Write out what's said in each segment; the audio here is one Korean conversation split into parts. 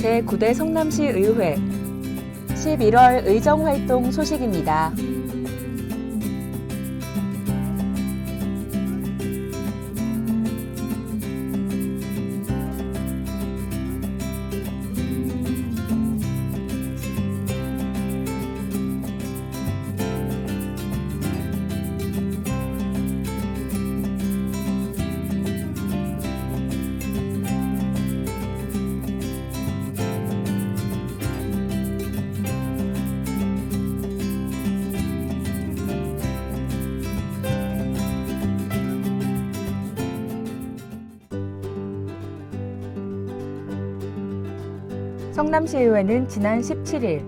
제9대 성남시 의회 11월 의정활동 소식입니다. 성남시의회는 지난 17일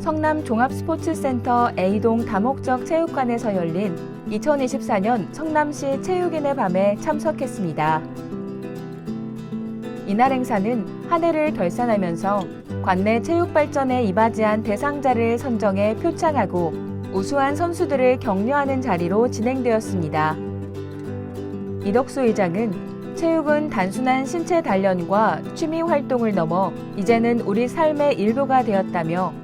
성남 종합스포츠센터 A동 다목적 체육관에서 열린 2024년 성남시 체육인의 밤에 참석했습니다. 이날 행사는 한 해를 결산하면서 관내 체육 발전에 이바지한 대상자를 선정해 표창하고 우수한 선수들을 격려하는 자리로 진행되었습니다. 이덕수 의장은 체육은 단순한 신체 단련과 취미 활동을 넘어 이제는 우리 삶의 일부가 되었다며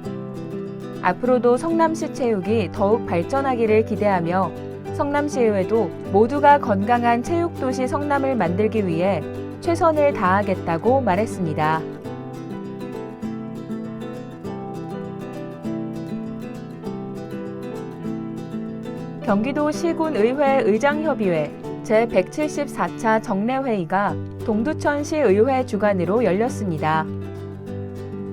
앞으로도 성남시 체육이 더욱 발전하기를 기대하며 성남시의회도 모두가 건강한 체육도시 성남을 만들기 위해 최선을 다하겠다고 말했습니다. 경기도 시군의회 의장협의회 제174차 정례회의가 동두천시 의회 주관으로 열렸습니다.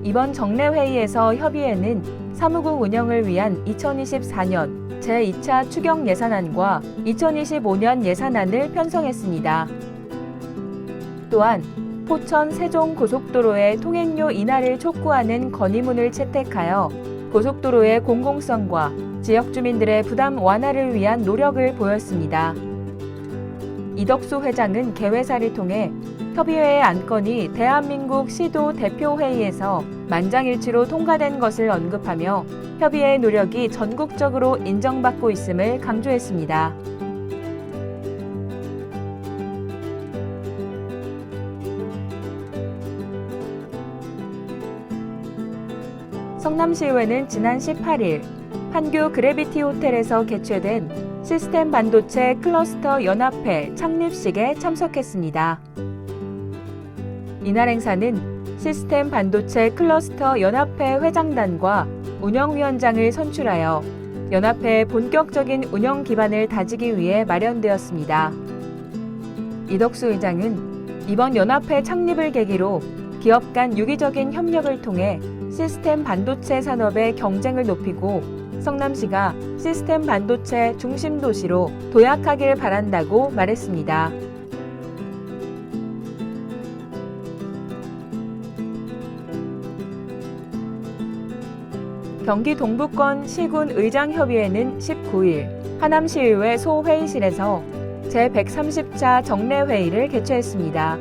이번 정례회의에서 협의회는 사무국 운영을 위한 2024년 제2차 추경 예산안과 2025년 예산안을 편성했습니다. 또한 포천 세종 고속도로의 통행료 인하를 촉구하는 건의문을 채택하여 고속도로의 공공성과 지역 주민들의 부담 완화를 위한 노력을 보였습니다. 이덕수 회장은 개회사를 통해 협의회의 안건이 대한민국 시도 대표회의에서 만장일치로 통과된 것을 언급하며 협의회의 노력이 전국적으로 인정받고 있음을 강조했습니다. 성남시의회는 지난 18일 판교 그래비티 호텔에서 개최된 시스템 반도체 클러스터 연합회 창립식에 참석했습니다. 이날 행사는 시스템 반도체 클러스터 연합회 회장단과 운영위원장을 선출하여 연합회의 본격적인 운영 기반을 다지기 위해 마련되었습니다. 이덕수 의장은 이번 연합회 창립을 계기로 기업 간 유기적인 협력을 통해 시스템 반도체 산업의 경쟁을 높이고 성남시가 시스템 반도체 중심 도시로 도약하길 바란다고 말했습니다. 경기 동부권 시군 의장협의회는 19일 하남시의회 소회의실에서 제130차 정례회의를 개최했습니다.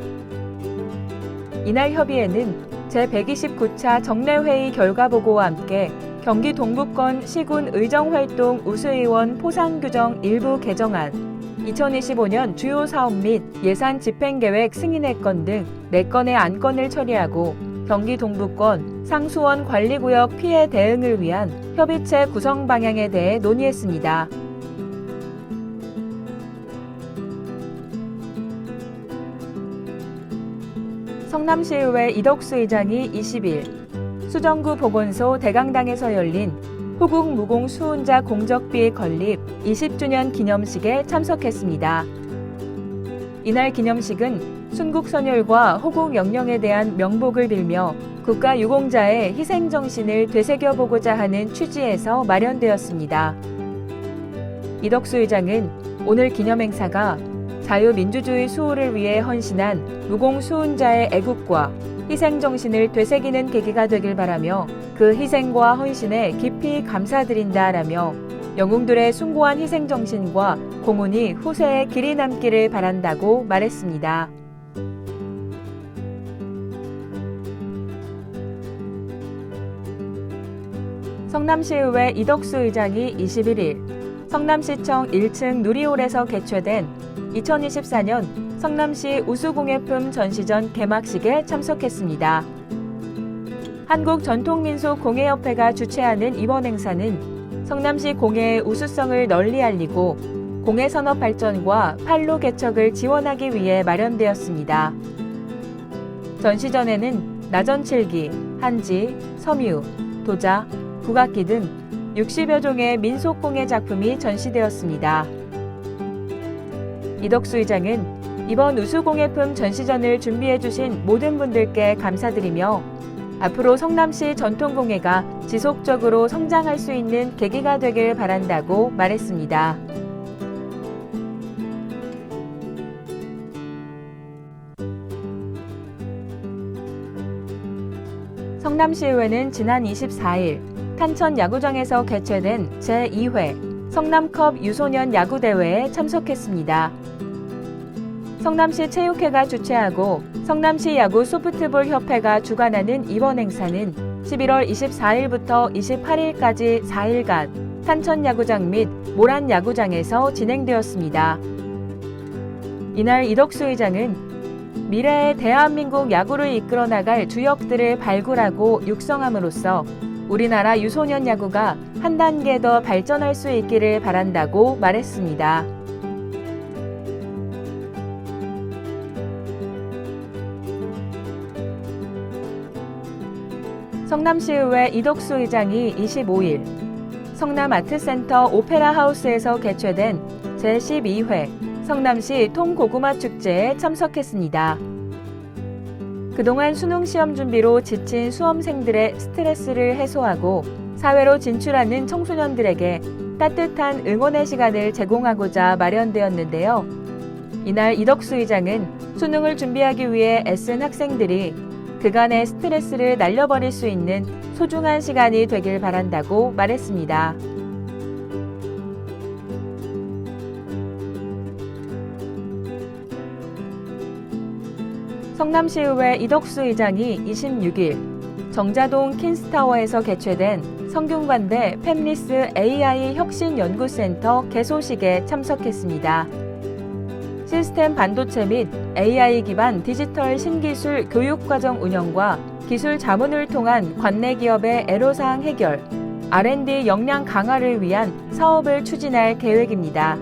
이날 협의회는 제129차 정례회의 결과보고와 함께 경기 동부권 시군 의정활동 우수의원 포상규정 일부 개정안, 2025년 주요 사업 및 예산 집행계획 승인의 건 등 4건의 안건을 처리하고 경기 동부권 상수원 관리구역 피해 대응을 위한 협의체 구성 방향에 대해 논의했습니다. 성남시의회 이덕수 의장이 20일 수정구 보건소 대강당에서 열린 호국 무공 수훈자 공적비 건립 20주년 기념식에 참석했습니다. 이날 기념식은 순국 선열과 호국 영령에 대한 명복을 빌며 국가 유공자의 희생 정신을 되새겨보고자 하는 취지에서 마련되었습니다. 이덕수 의장은 오늘 기념 행사가 자유민주주의 수호를 위해 헌신한 무공 수훈자의 애국과 희생 정신을 되새기는 계기가 되길 바라며 그 희생과 헌신에 깊이 감사드린다라며 영웅들의 숭고한 희생 정신과 공훈이 후세에 길이 남기를 바란다고 말했습니다. 성남시의회 이덕수 의장이 21일 성남시청 1층 누리홀에서 개최된 2024년 성남시 우수공예품 전시전 개막식에 참석했습니다. 한국전통민속공예협회가 주최하는 이번 행사는 성남시 공예의 우수성을 널리 알리고 공예 산업 발전과 판로 개척을 지원하기 위해 마련되었습니다. 전시전에는 나전칠기, 한지, 섬유, 도자, 국악기 등 60여 종의 민속공예 작품이 전시되었습니다. 이덕수 의장은 이번 우수공예품 전시전을 준비해주신 모든 분들께 감사드리며 앞으로 성남시 전통공예가 지속적으로 성장할 수 있는 계기가 되길 바란다고 말했습니다. 성남시의회는 지난 24일 탄천 야구장에서 개최된 제2회 성남컵 유소년 야구대회에 참석했습니다. 성남시 체육회가 주최하고 성남시 야구 소프트볼 협회가 주관하는 이번 행사는 11월 24일부터 28일까지 4일간 탄천 야구장 및 모란 야구장에서 진행되었습니다. 이날 이덕수 의장은 미래의 대한민국 야구를 이끌어 나갈 주역들을 발굴하고 육성함으로써 우리나라 유소년 야구가 한 단계 더 발전할 수 있기를 바란다고 말했습니다. 성남시의회 이덕수 의장이 25일 성남 아트센터 오페라 하우스에서 개최된 제12회 성남시 통고구마 축제에 참석했습니다. 그동안 수능 시험 준비로 지친 수험생들의 스트레스를 해소하고 사회로 진출하는 청소년들에게 따뜻한 응원의 시간을 제공하고자 마련되었는데요. 이날 이덕수 의장은 수능을 준비하기 위해 애쓴 학생들이 그간의 스트레스를 날려버릴 수 있는 소중한 시간이 되길 바란다고 말했습니다. 성남시의회 이덕수 의장이 26일 정자동 킨스타워에서 개최된 성균관대 팸리스 AI 혁신연구센터 개소식에 참석했습니다. 시스템 반도체 및 AI 기반 디지털 신기술 교육과정 운영과 기술 자문을 통한 관내 기업의 애로사항 해결, R&D 역량 강화를 위한 사업을 추진할 계획입니다.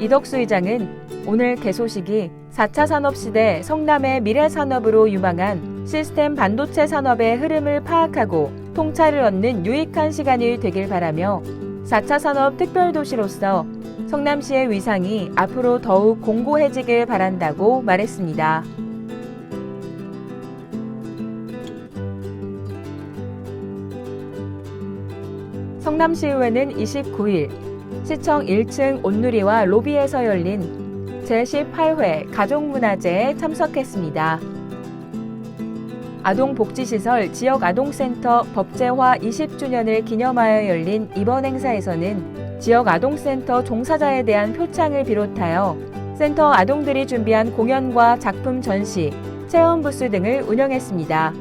이덕수 의장은 오늘 개소식이 4차 산업시대 성남의 미래 산업으로 유망한 시스템 반도체 산업의 흐름을 파악하고 통찰을 얻는 유익한 시간이 되길 바라며 4차 산업 특별도시로서 성남시의 위상이 앞으로 더욱 공고해지길 바란다고 말했습니다. 성남시의회는 29일 시청 1층 온누리와 로비에서 열린 제18회 가족문화제에 참석했습니다. 아동복지시설 지역아동센터 법제화 20주년을 기념하여 열린 이번 행사에서는 지역 아동센터 종사자에 대한 표창을 비롯하여 센터 아동들이 준비한 공연과 작품 전시, 체험 부스 등을 운영했습니다.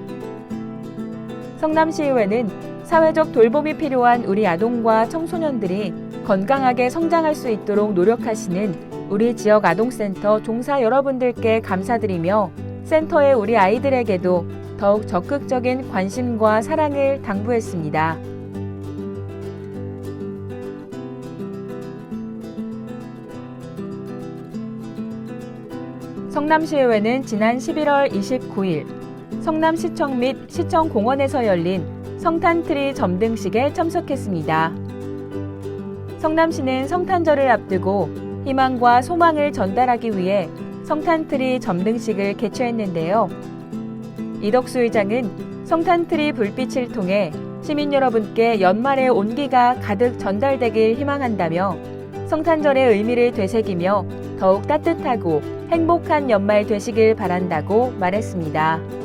성남시의회는 사회적 돌봄이 필요한 우리 아동과 청소년들이 건강하게 성장할 수 있도록 노력하시는 우리 지역 아동센터 종사 여러분들께 감사드리며 센터의 우리 아이들에게도 더욱 적극적인 관심과 사랑을 당부했습니다. 성남시의회는 지난 11월 29일 성남시청 및 시청공원에서 열린 성탄트리 점등식에 참석했습니다. 성남시는 성탄절을 앞두고 희망과 소망을 전달하기 위해 성탄트리 점등식을 개최했는데요. 이덕수 의장은 성탄트리 불빛을 통해 시민 여러분께 연말의 온기가 가득 전달되길 희망한다며 성탄절의 의미를 되새기며 더욱 따뜻하고 행복한 연말 되시길 바란다고 말했습니다.